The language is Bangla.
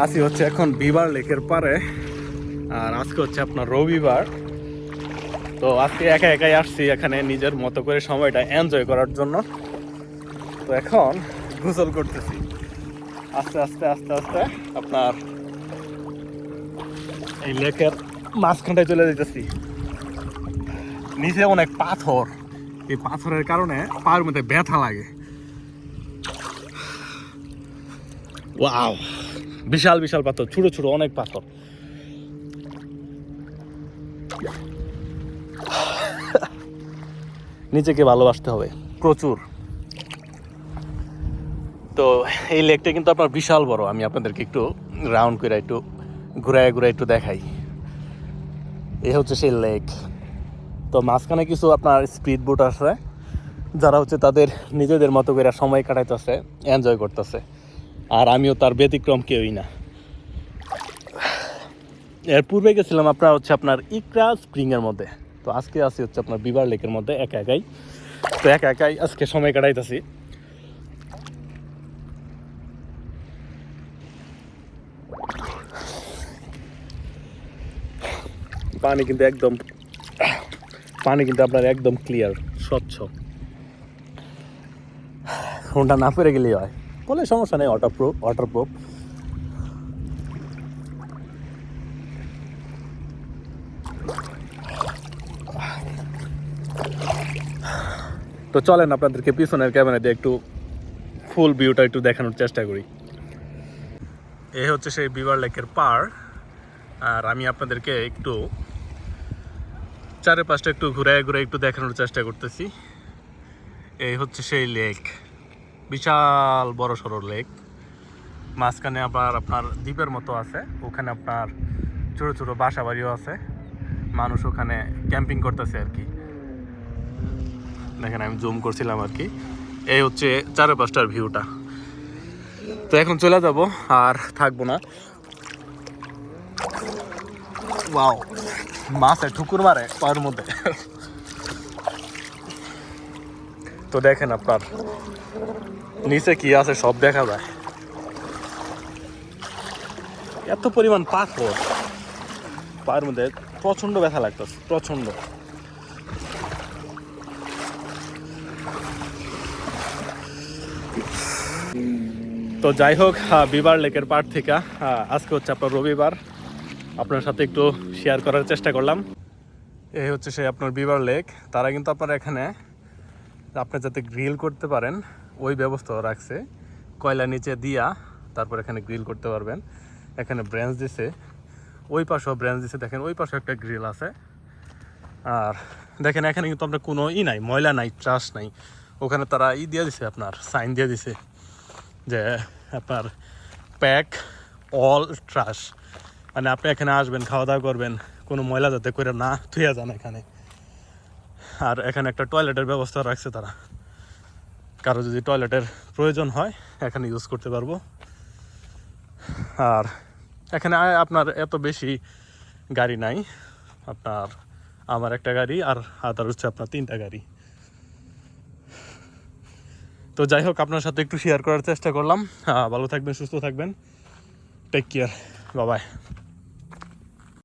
আসি হচ্ছে এখন বিবার লেকের পারে আর আজকে হচ্ছে আপনার রবিবার। তো আজকে একা একাই আসছি এখানে নিজের মতো করে সময়টা এনজয় করার জন্য। তো এখন গোসল করতেছি। আস্তে আস্তে আস্তে আস্তে আপনার এই লেকের মাঝখানটায় চলে যেতেছি নিচে অনেক পাথর। এই পাথরের কারণে পায়ের মধ্যে ব্যথা লাগে। ওয়াও! বিশাল বিশাল পাথর, ছোট ছোট অনেক পাথর। নিজেকে ভালোবাসতে হবে। প্রচুর। তো এই লেকটা কিন্তু আপনার বিশাল বড়। আমি আপনাদেরকে একটু রাউন্ড করে একটু ঘুরায় ঘুরায় একটু দেখাই। এই হচ্ছে সেই লেক। তো মাঝখানে কিছু আপনার স্পিড বোট আছে, যারা হচ্ছে তাদের নিজেদের মতো করে সময় কাটাইতেছে এনজয় করতেছে। আর আমিও তার ব্যতিক্রম কেউই না। এর পূর্বে গেছিলাম আপনার হচ্ছে আপনার ইকরা স্প্রিংয়ের মধ্যে। তো আজকে আছি হচ্ছে আপনার বিবার লেকের মধ্যে, একা একাই। তো একা একাই আজকে সময় কাটাইতেছি। পানি কিন্তু একদম, পানি কিন্তু আপনার একদম ক্লিয়ার স্বচ্ছ। ফোনটা না পেরে গেলেই হয়। বলে সমস্যা নেই ওয়াটার প্রুফ ওয়াটার প্রুফ তো চলেন আপনাদেরকে পিছনের ক্যামেরা দিয়ে একটু ফুল ভিউটা একটু দেখানোর চেষ্টা করি। এ হচ্ছে সেই বিবার লেকের পার, আর আমি আপনাদেরকে একটু চারিপাশটা একটু ঘুরে ঘুরে একটু দেখানোর চেষ্টা করতেছি। এই হচ্ছে সেই লেক। বিশাল বড় সড়ো লেক মাঝখানে আবার আপনার দ্বীপের মতো আছে। ওখানে আপনার ছোটো ছোটো বাসা বাড়িও আছে। মানুষ ওখানে ক্যাম্পিং করতেছে আর কি। দেখেন, আমি জুম করছিলাম আর কি। এই হচ্ছে চারপাশটার ভিউটা তো এখন চলে যাব আর থাকব না। ওয়াও মাছে ঠুকুর মারে পায়ের মধ্যে। তো দেখেন আপনার, নিচে কি আছে সব দেখা যায়। এত পরিমাণ পাথর। পায়ের মধ্যে প্রচণ্ড ব্যথা লাগতেছে প্রচণ্ড তো যাই হোক বিবার লেকের পাড় থেকে আজকে হচ্ছে আপনার রবিবার। আপনার সাথে একটু শেয়ার করার চেষ্টা করলাম। এই হচ্ছে সেই আপনার বিবার লেক। তারা কিন্তু আপনার এখানে আপনি যাতে গ্রিল করতে পারেন, ওই ব্যবস্থাও রাখছে। কয়লা নিচে দিয়া তারপর এখানে গ্রিল করতে পারবেন। এখানে ব্রেঞ্চ দিছে। ওই পাশেও ব্রেঞ্চ দিছে। দেখেন, ওই পাশে একটা গ্রিল আছে। আর দেখেন, এখানে কিন্তু আপনার কোনো ই নাই, ময়লা নাই ট্রাশ নাই। ওখানে তারা ই দিয়ে দিছে আপনার সাইন দিয়ে দিছে যে আপনার প্যাক অল ট্রাশ মানে আপনি এখানে আসবেন খাওয়া দাওয়া করবেন, কোনো ময়লা যাতে করে না ধুয়ে যান এখানে। আর এখানে একটা টয়লেটের ব্যবস্থা রাখছে তারা। কারও যদি টয়লেটের প্রয়োজন হয়, এখানে ইউজ করতে পারব। আর এখানে আপনার এত বেশি গাড়ি নাই। আপনার আমার একটা গাড়ি আর আদার হচ্ছে আপনার তিনটা গাড়ি। তো যাই হোক, আপনার সাথে একটু শেয়ার করার চেষ্টা করলাম। ভালো থাকবেন, সুস্থ থাকবেন। টেক কেয়ার বাবাই